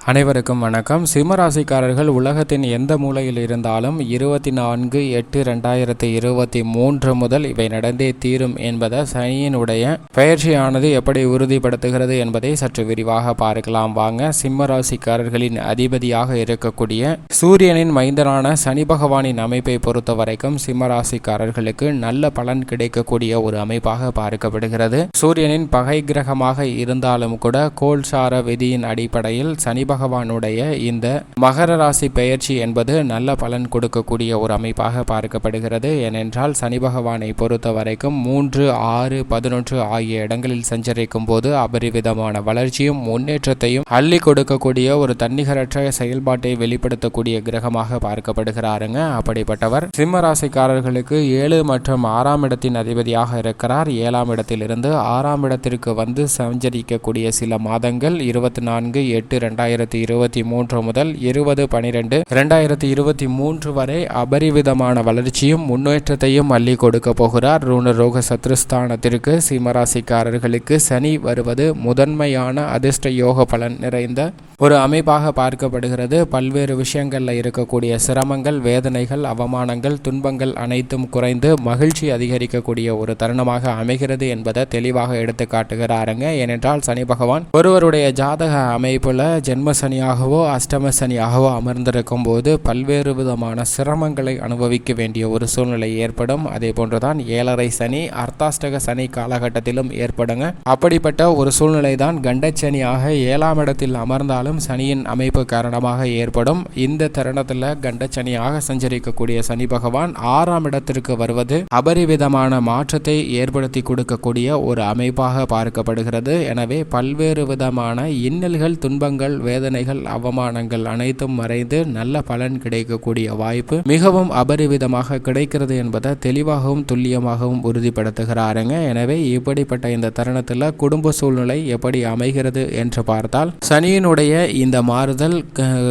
அனைவருக்கும் வணக்கம். சிம்மராசிக்காரர்கள் உலகத்தின் எந்த மூலையில் இருந்தாலும் இருபத்தி நான்கு எட்டு ரெண்டாயிரத்தி இருபத்தி மூன்று முதல் இவை நடந்தே தீரும் என்பதை சனியினுடைய பயிற்சியானது எப்படி உறுதிப்படுத்துகிறது என்பதை சற்று விரிவாக பார்க்கலாம். வாங்க சிம்மராசிக்காரர்களின் அதிபதியாக இருக்கக்கூடிய சூரியனின் மைந்தனான சனி பகவானின் அமைப்பை பொறுத்த வரைக்கும் சிம்மராசிக்காரர்களுக்கு நல்ல பலன் கிடைக்கக்கூடிய ஒரு அமைப்பாக பார்க்கப்படுகிறது. சூரியனின் பகை கிரகமாக இருந்தாலும் கூட கோல்சார விதியின் அடிப்படையில் சனி பகவானுடைய இந்த மகர ராசி பெயர்ச்சி என்பது நல்ல பலன் கொடுக்கக்கூடிய ஒரு அமைப்பாக பார்க்கப்படுகிறது. ஏனென்றால் சனி பகவானை பொறுத்த வரைக்கும் மூன்று ஆறு பதினொன்று ஆகிய இடங்களில் சஞ்சரிக்கும் போது அபரிவிதமான வளர்ச்சியும் முன்னேற்றத்தையும் அள்ளி கொடுக்கக்கூடிய ஒரு தன்னிகரற்ற செயல்பாட்டை வெளிப்படுத்தக்கூடிய கிரகமாக பார்க்கப்படுகிறாருங்க. அப்படிப்பட்டவர் சிம்ம ராசிக்காரர்களுக்கு ஏழு மற்றும் ஆறாம் இடத்தின் அதிபதியாக இருக்கிறார். ஏழாம் இடத்திலிருந்து ஆறாம் இடத்திற்கு வந்து சஞ்சரிக்கக்கூடிய சில மாதங்கள் இருபத்தி நான்கு எட்டு ரெண்டாயிரத்தி இருபத்தி மூன்று முதல் இருபது பனிரெண்டு இரண்டாயிரத்தி இருபத்தி மூன்று வரை அபரிவிதமான வளர்ச்சியும் முன்னேற்றத்தையும் அள்ளி கொடுக்க போகிறார். ருணரோக சத்ருஸ்தானத்திற்கு சிம்மராசிக்காரர்களுக்கு சனி வருவது முதன்மையான அதிர்ஷ்ட யோக பலன் நிறைந்த ஒரு அமைப்பாக பார்க்கப்படுகிறது. பல்வேறு விஷயங்களில் இருக்கக்கூடிய சிரமங்கள் வேதனைகள் அவமானங்கள் துன்பங்கள் அனைத்தும் குறைந்து மகிழ்ச்சி அதிகரிக்கக்கூடிய ஒரு தருணமாக அமைகிறது என்பதை தெளிவாக எடுத்து காட்டுகிறாருங்க ஏனென்றால் சனி பகவான் ஒருவருடைய ஜாதக அமைப்புல ஜென்ம சனியாகவோ அஷ்டம சனியாகவோ அமர்ந்திருக்கும் போது பல்வேறு விதமான சிரமங்களை அனுபவிக்க வேண்டிய ஒரு சூழ்நிலை ஏற்படும். அதே போன்றுதான் ஏழரை சனி அர்த்தாஷ்டக சனி காலகட்டத்திலும் ஏற்படுங்க. அப்படிப்பட்ட ஒரு சூழ்நிலை தான் கண்டச்சனியாக ஏழாம் இடத்தில் அமர்ந்தாலும் சனியின் அமைப்பு காரணமாக ஏற்படும். இந்த தருணத்தில் கண்டச்சனியாக சஞ்சரிக்கக்கூடிய சனி பகவான் ஆறாம் இடத்திற்கு வருவது அபரிவிதமான மாற்றத்தை ஏற்படுத்தி கொடுக்கக்கூடிய ஒரு அமைப்பாக பார்க்கப்படுகிறது. எனவே பல்வேறு விதமான இன்னல்கள் துன்பங்கள் வேதனைகள் அவமானங்கள் அனைத்தும் மறைந்து நல்ல பலன் கிடைக்கக்கூடிய வாய்ப்பு மிகவும் அபரிவிதமாக கிடைக்கிறது என்பதை தெளிவாகவும் துல்லியமாகவும் உறுதிப்படுத்துகிறாருங்க. எனவே இப்படிப்பட்ட இந்த தருணத்தில் குடும்ப சூழ்நிலை எப்படி அமைகிறது என்று பார்த்தால் சனியினுடைய இந்த மாறுதல்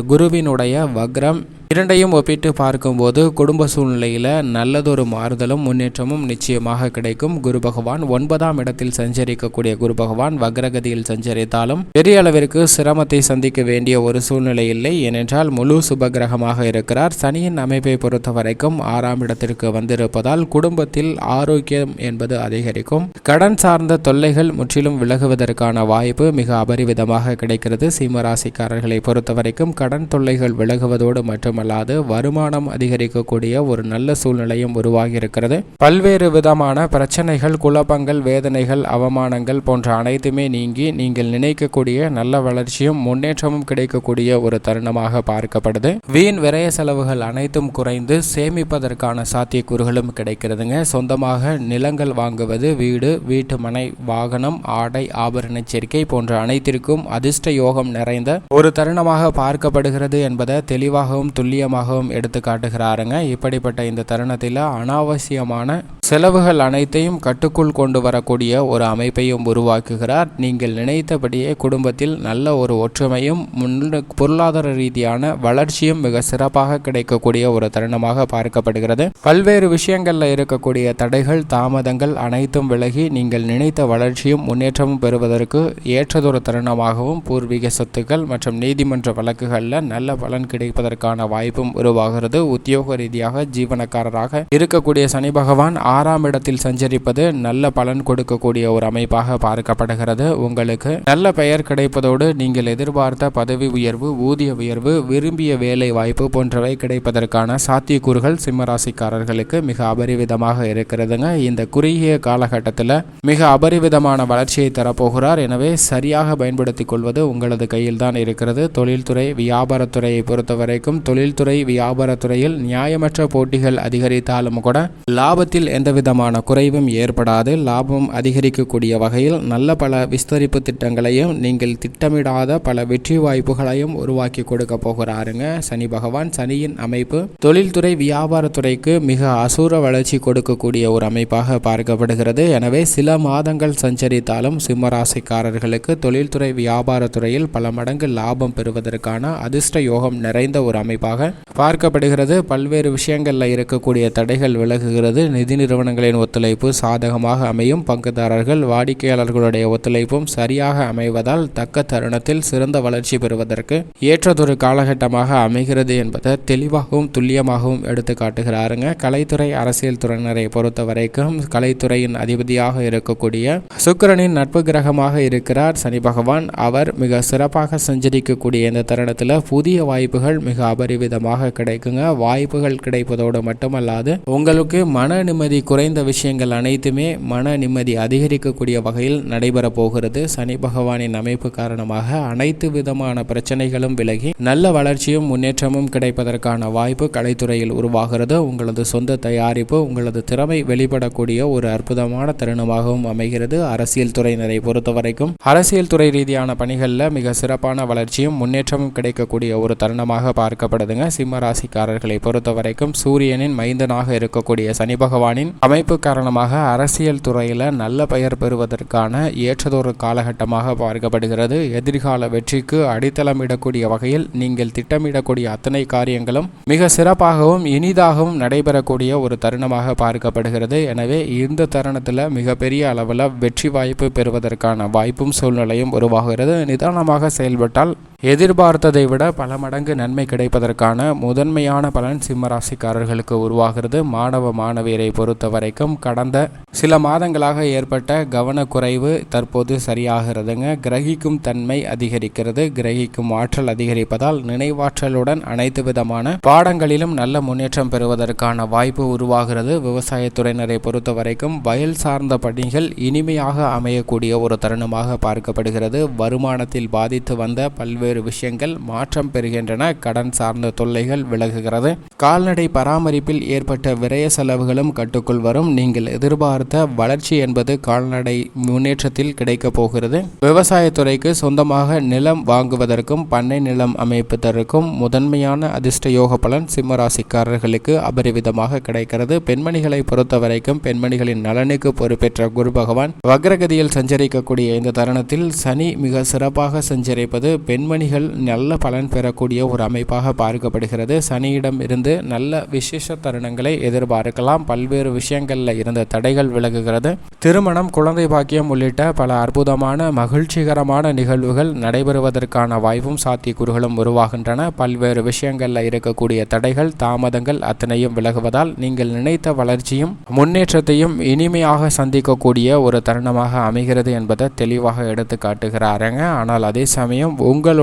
குருவினுடைய வக்ரம் இரண்டையும் ஒப்பிட்டு பார்க்கும்போது குடும்ப சூழ்நிலையில் நல்லதொரு மாறுதலும் முன்னேற்றமும் நிச்சயமாக கிடைக்கும். குரு பகவான் ஒன்பதாம் இடத்தில் சஞ்சரிக்கக்கூடிய குரு பகவான் வக்ரகதியில் சஞ்சரித்தாலும் பெரிய அளவிற்கு சிரமத்தை சந்திக்க வேண்டிய ஒரு சூழ்நிலை இல்லை. ஏனென்றால் முழு சுபகிரகமாக இருக்கிறார். சனியின் அமைப்பை பொறுத்த வரைக்கும் ஆறாம் இடத்திற்கு வந்திருப்பதால் குடும்பத்தில் ஆரோக்கியம் என்பது அதிகரிக்கும். கடன் சார்ந்த தொல்லைகள் முற்றிலும் விலகுவதற்கான வாய்ப்பு மிக அபரிவிதமாக கிடைக்கிறது. சிம்மராசிக்காரர்களை பொறுத்த வரைக்கும் கடன் தொல்லைகள் விலகுவதோடு மற்றும் மட்டுமல்லாது வருமானம் அதிகரிக்கக்கூடிய ஒரு நல்ல சூழ்நிலையும் உருவாகி இருக்கிறது பல்வேறு விதமான பிரச்சனைகள் குழப்பங்கள் வேதனைகள் அவமானங்கள் போன்ற அனைத்துமே நீங்கி நீங்கள் நினைக்கக்கூடிய நல்ல வளர்ச்சியும் முன்னேற்றமும் கிடைக்கக்கூடிய ஒரு தருணமாக பார்க்கப்படுது. வீண் விரய செலவுகள் அனைத்தும் குறைந்து சேமிப்பதற்கான சாத்தியக்கூறுகளும் கிடைக்கிறதுங்க. சொந்தமாக நிலங்கள் வாங்குவது வீடு வீட்டு மனை வாகனம் ஆடை ஆபரண சேர்க்கை போன்ற அனைத்திற்கும் அதிர்ஷ்ட யோகம் நிறைந்த ஒரு தருணமாக பார்க்கப்படுகிறது என்பதை தெளிவாகவும் துல்லியமாகவும் எடுத்து காட்டுகிறாருங்க இப்படிப்பட்ட இந்த தருணத்தில் அனாவசியமான செலவுகள் அனைத்தையும் கட்டுக்குள் கொண்டு வரக்கூடிய ஒரு அமைப்பையும் உருவாக்குகிறார். நீங்கள் நினைத்தபடியே குடும்பத்தில் நல்ல ஒரு ஒற்றுமையும் முன்னு- பொருளாதார ரீதியான வளர்ச்சியும் மிக சிறப்பாக கிடைக்கக்கூடிய ஒரு தருணமாக பார்க்கப்படுகிறது. பல்வேறு விஷயங்களில் இருக்கக்கூடிய தடைகள் தாமதங்கள் அனைத்தும் விலகி நீங்கள் நினைத்த வளர்ச்சியும் முன்னேற்றமும் பெறுவதற்கு ஏற்றதொரு தருணமாகவும் பூர்வீக சொத்துக்கள் மற்றும் நீதிமன்ற வழக்குகளில் நல்ல பலன் கிடைப்பதற்கான வாய்ப்பும் உருவாகிறது. உத்தியோக ரீதியாக ஜீவனக்காரராக இருக்கக்கூடிய சனி பகவான் ஆறாம் இடத்தில் சஞ்சரிப்பது நல்ல பலன் கொடுக்கக்கூடிய ஒரு அமைப்பாக பார்க்கப்படுகிறது. உங்களுக்கு நல்ல பெயர் கிடைப்பதோடு நீங்கள் எதிர்பார்த்த பதவி உயர்வு ஊதிய உயர்வு விரும்பிய வேலை வாய்ப்பு போன்றவை கிடைப்பதற்கான சாத்தியக்கூறுகள் சிம்மராசிக்காரர்களுக்கு மிக அபரிவிதமாக இருக்கிறதுங்க. இந்த குறுகிய காலகட்டத்தில் மிக அபரிவிதமான வளர்ச்சியை தரப்போகிறார். எனவே சரியாக பயன்படுத்திக் கொள்வது உங்களது கையில் தான் இருக்கிறது. தொழில்துறை வியாபாரத்துறையை பொறுத்த வரைக்கும் தொழில்துறை வியாபாரத்துறையில் நியாயமற்ற போட்டிகள் அதிகரித்தாலும் கூட லாபத்தில் எந்தவிதமான குறைவும் ஏற்படாது. லாபம் அதிகரிக்கக்கூடிய வகையில் நல்ல பல விஸ்தரிப்பு திட்டங்களையும் நீங்கள் திட்டமிடாத பல வெற்றி வாய்ப்புகளையும் உருவாக்கி கொடுக்க போகிறாருங்க. சனி பகவான் சனியின் அமைப்பு தொழில்துறை வியாபாரத்துறைக்கு மிக அசூர வளர்ச்சி கொடுக்கக்கூடிய ஒரு அமைப்பாக பார்க்கப்படுகிறது. எனவே சில மாதங்கள் சஞ்சரித்தாலும் சிம்மராசிக்காரர்களுக்கு தொழில்துறை வியாபாரத்துறையில் பல மடங்கு லாபம் பெறுவதற்கான அதிர்ஷ்ட யோகம் நிறைந்த ஒரு அமைப்பாக பார்க்கப்படுகிறது. பல்வேறு விஷயங்களில் இருக்கக்கூடிய தடைகள் விலகுகிறது. நிதி நிறுவனங்களின் ஒத்துழைப்பு சாதகமாக அமையும். பங்குதாரர்கள் வாடிக்கையாளர்களுடைய ஒத்துழைப்பும் சரியாக அமைவதால் தக்க தருணத்தில் சிறந்த வளர்ச்சி பெறுவதற்கு ஏற்றதொரு காலகட்டமாக அமைகிறது என்பதை தெளிவாகவும் துல்லியமாகவும் எடுத்து காட்டுகிறாருங்க கலைத்துறை அரசியல் துறையினரை பொறுத்த வரைக்கும் கலைத்துறையின் அதிபதியாக இருக்கக்கூடிய சுக்கிரனின் நட்பு கிரகமாக இருக்கிறார் சனி பகவான். அவர் மிக சிறப்பாக சஞ்சரிக்கக்கூடிய இந்த தருணத்தில் புதிய வாய்ப்புகள் மிக அபரிவிதமாக கிடைக்குங்க. வாய்ப்புகள் கிடைப்பதோடு மட்டுமல்லாது உங்களுக்கு மன நிம்மதி குறைந்த விஷயங்கள் அனைத்துமே மன நிம்மதி அதிகரிக்கக்கூடிய வகையில் நடைபெற போகிறது. சனி பகவானின் அமைப்பு காரணமாக அனைத்து விதமான பிரச்சனைகளும் விலகி நல்ல வளர்ச்சியும் முன்னேற்றமும் கிடைப்பதற்கான வாய்ப்பு கலைத்துறையில் உருவாகிறது. உங்களது சொந்த தயாரிப்பு உங்களது திறமை வெளிப்படக்கூடிய ஒரு அற்புதமான தருணமாகவும் அமைகிறது. அரசியல் துறையினரை பொறுத்தவரைக்கும் அரசியல் துறை ரீதியான பணிகளில் மிக சிறப்பான வளர்ச்சியும் முன்னேற்றமும் கிடைக்கக்கூடிய ஒரு தருணமாக பார்க்கப்படுதுங்க. சிம்ம ராசிக்காரர்களை பொறுத்தவரைக்கும் சூரியனின் மைந்தனாக இருக்கக்கூடிய சனி பகவானின் அமைப்பு காரணமாக அரசியல் துறையில் நல்ல பெயர் பெறுவதற்கான ஏற்றதொரு காலகட்டமாக பார்க்கப்படுகிறது. எதிர்கால வெற்றிக்கு அடித்தளமிடக்கூடிய வகையில் நீங்கள் திட்டமிடக்கூடிய அத்தனை காரியங்களும் மிக சிறப்பாகவும் இனிதாகவும் நடைபெறக்கூடிய ஒரு தருணமாக பார்க்கப்படுகிறது. எனவே இந்த தருணத்தில் மிகப்பெரிய அளவில் வெற்றி வாய்ப்பு பெறுவதற்கான வாய்ப்பும் சூழ்நிலையும் உருவாகிறது. நிதானமாக செயல்பட்டால் எதிர்பார்த்ததை விட பல மடங்கு நன்மை கிடைப்பதற்கான முதன்மையான பலன் சிம்மராசிக்காரர்களுக்கு உருவாகிறது. மாணவ மாணவியரை பொறுத்த வரைக்கும் கடந்த சில மாதங்களாக ஏற்பட்ட கவனக்குறைவு தற்போது சரியாகிறதுங்க. கிரகிக்கும் தன்மை அதிகரிக்கிறது. கிரகிக்கும் ஆற்றல் அதிகரிப்பதால் நினைவாற்றலுடன் அனைத்து விதமான பாடங்களிலும் நல்ல முன்னேற்றம் பெறுவதற்கான வாய்ப்பு உருவாகிறது. விவசாயத்துறையினரை பொறுத்த வரைக்கும் வயல் சார்ந்த பணிகள் இனிமையாக அமையக்கூடிய ஒரு தருணமாக பார்க்கப்படுகிறது. வருமானத்தில் பாதித்து வந்த பல்வேறு விஷயங்கள் மாற்றம் பெறுகின்றன. கடன் சார்ந்த தொல்லைகள் விலகுகிறது. கால்நடை பராமரிப்பில் ஏற்பட்ட விரய செலவுகளும் கட்டுக்குள் வரும். நீங்கள் எதிர்பார்த்த வளர்ச்சி என்பது கால்நடை முன்னேற்றத்தில் கிடைக்கப் போகிறது. விவசாயத்துறைக்கு சொந்தமாக நிலம் வாங்குவதற்கும் பண்ணை நிலம் அமைப்பதற்கும் முதன்மையான அதிர்ஷ்ட யோக பலன் சிம்மராசிக்காரர்களுக்கு அபரிவிதமாக கிடைக்கிறது. பெண்மணிகளை பொறுத்தவரைக்கும் பெண்மணிகளின் நலனுக்கு பொறுப்பேற்ற குரு பகவான் வக்ரகதியில் சஞ்சரிக்கக்கூடிய இந்த தருணத்தில் சனி மிக சிறப்பாக சஞ்சரிப்பது பெண்மணிகள் நல்ல பலன் பெறக்கூடிய ஒரு அமைப்பாக பார்க்கப்படுகிறது. சனியிடம் இருந்து நல்ல விசேஷ தருணங்களை எதிர்பார்க்கலாம். பல்வேறு விஷயங்களில் இருந்த தடைகள் விலகுகிறது. திருமணம் குழந்தை பாக்கியம் உள்ளிட்ட பல அற்புதமான மகிழ்ச்சிகரமான நிகழ்வுகள் நடைபெறுவதற்கான வாய்ப்பும் சாத்தியக்கூறுகளும் உருவாகின்றன. பல்வேறு விஷயங்களில் இருக்கக்கூடிய தடைகள் தாமதங்கள் அத்தனையும் விலகுவதால் நீங்கள் நினைத்த வளர்ச்சியும் முன்னேற்றத்தையும் இனிமையாக சந்திக்கக்கூடிய ஒரு தருணமாக அமைகிறது என்பதை தெளிவாக எடுத்து காட்டுகிறாருங்க ஆனால் அதே சமயம்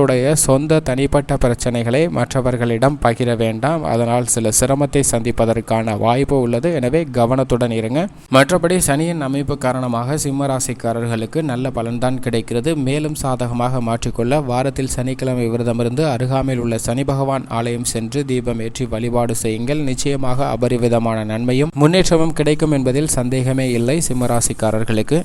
உங்களுடைய சொந்த தனிப்பட்ட பிரச்சனைகளை மற்றவர்களிடம் பகிர வேண்டாம். அதனால் சில சிரமத்தை சந்திப்பதற்கான வாய்ப்பு உள்ளது. எனவே கவனத்துடன் இருங்க. மற்றபடி சனியின் அமைப்பு காரணமாக சிம்ம ராசிக்காரர்களுக்கு நல்ல பலன்தான் கிடைக்கிறது. மேலும் சாதகமாக மாற்றிக்கொள்ள வாரத்தில் சனிக்கிழமை விரதமிருந்து அருகாமையில் உள்ள சனி பகவான் ஆலயம் சென்று தீபம் ஏற்றி வழிபாடு செய்யுங்கள். நிச்சயமாக அபரிவிதமான நன்மையும் முன்னேற்றமும் கிடைக்கும் என்பதில் சந்தேகமே இல்லை சிம்மராசிக்காரர்களுக்கு.